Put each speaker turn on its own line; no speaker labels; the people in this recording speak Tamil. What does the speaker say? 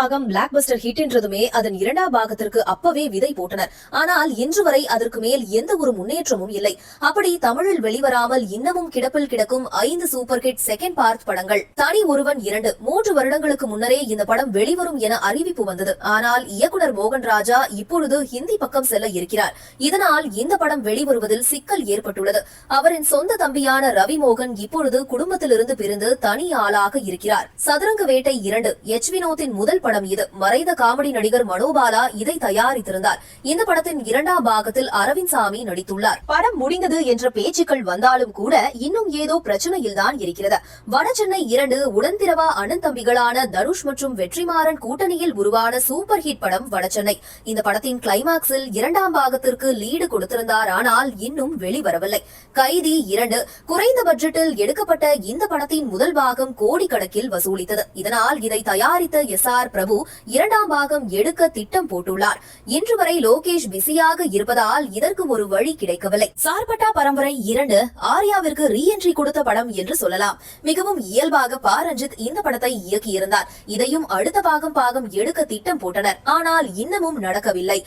பாகம் பிளாக் பஸ்டர் ஹிட் என்றதுமே அதன் இரண்டாம் பாகத்திற்கு அப்பவே விதை போட்டனர். ஆனால் இன்று வரை அதற்கு மேல் எந்த ஒரு முன்னேற்றமும் இல்லை. அப்படி தமிழில் வெளிவராமல் இன்னமும் கிடப்பில் கிடக்கும் ஐந்து சூப்பர் ஹிட் செகண்ட் பார்ட் படங்கள். தனி ஒருவன் இரண்டு. மூன்று வருடங்களுக்கு முன்னரே இந்த படம் வெளிவரும் என அறிவிப்பு வந்தது. ஆனால் இயக்குனர் மோகன் ராஜா இப்பொழுது ஹிந்தி பக்கம் செல்ல இருக்கிறார். இதனால் இந்த படம் வெளிவருவதில் சிக்கல் ஏற்பட்டுள்ளது. அவரின் சொந்த தம்பியான ரவி மோகன் இப்பொழுது குடும்பத்திலிருந்து பிரிந்து தனி ஆளாக இருக்கிறார். சதுரங்க வேட்டை இரண்டு. எச் வினோத்தின் முதல் படம் படம் இது. மறைந்த காமெடி நடிகர் மனோபாலா இதை தயாரித்திருந்தார். இந்த படத்தின் இரண்டாம் பாகத்தில் அரவிந்த் சாமி நடித்துள்ளார். படம் முடிந்தது என்ற பேச்சுக்கள் வந்தாலும் கூட இன்னும் ஏதோ பிரச்சனையில் தான் இருக்கிறது வடசென்னை இரண்டு உடன்திரவா அண்ணன் தம்பிகளான தனுஷ் மற்றும் வெற்றிமாறன் கூட்டணியில் உருவான சூப்பர் ஹிட் படம் வடசென்னை இந்த படத்தின் கிளைமாக்ஸில் இரண்டாம் பாகத்திற்கு லீடு கொடுத்திருந்தார். ஆனால் இன்னும் வெளிவரவில்லை. கைதி இரண்டு குறைந்த பட்ஜெட்டில் எடுக்கப்பட்ட இந்த படத்தின் முதல் பாகம் கோடிக்கணக்கில் வசூலித்தது. இதனால் இதை தயாரித்த எஸ் ஆர் பிரபு இரண்டாம் பாகம் எடுக்க திட்டம் போட்டுள்ளார். இன்று வரை லோகேஷ் பிஸியாக இருப்பதால் இதற்கு ஒரு வழி கிடைக்கவில்லை. சார்பட்டா பரம்பரை இரண்டு ஆர்யாவிற்கு ரீஎன்ட்ரி கொடுத்த படம் என்று சொல்லலாம். மிகவும் இயல்பாக பா ரஞ்சித் இந்த படத்தை இயக்கியிருந்தார். இதையும் அடுத்த பாகம் பாகம் எடுக்க திட்டம் போட்டனர். ஆனால் இன்னமும் நடக்கவில்லை.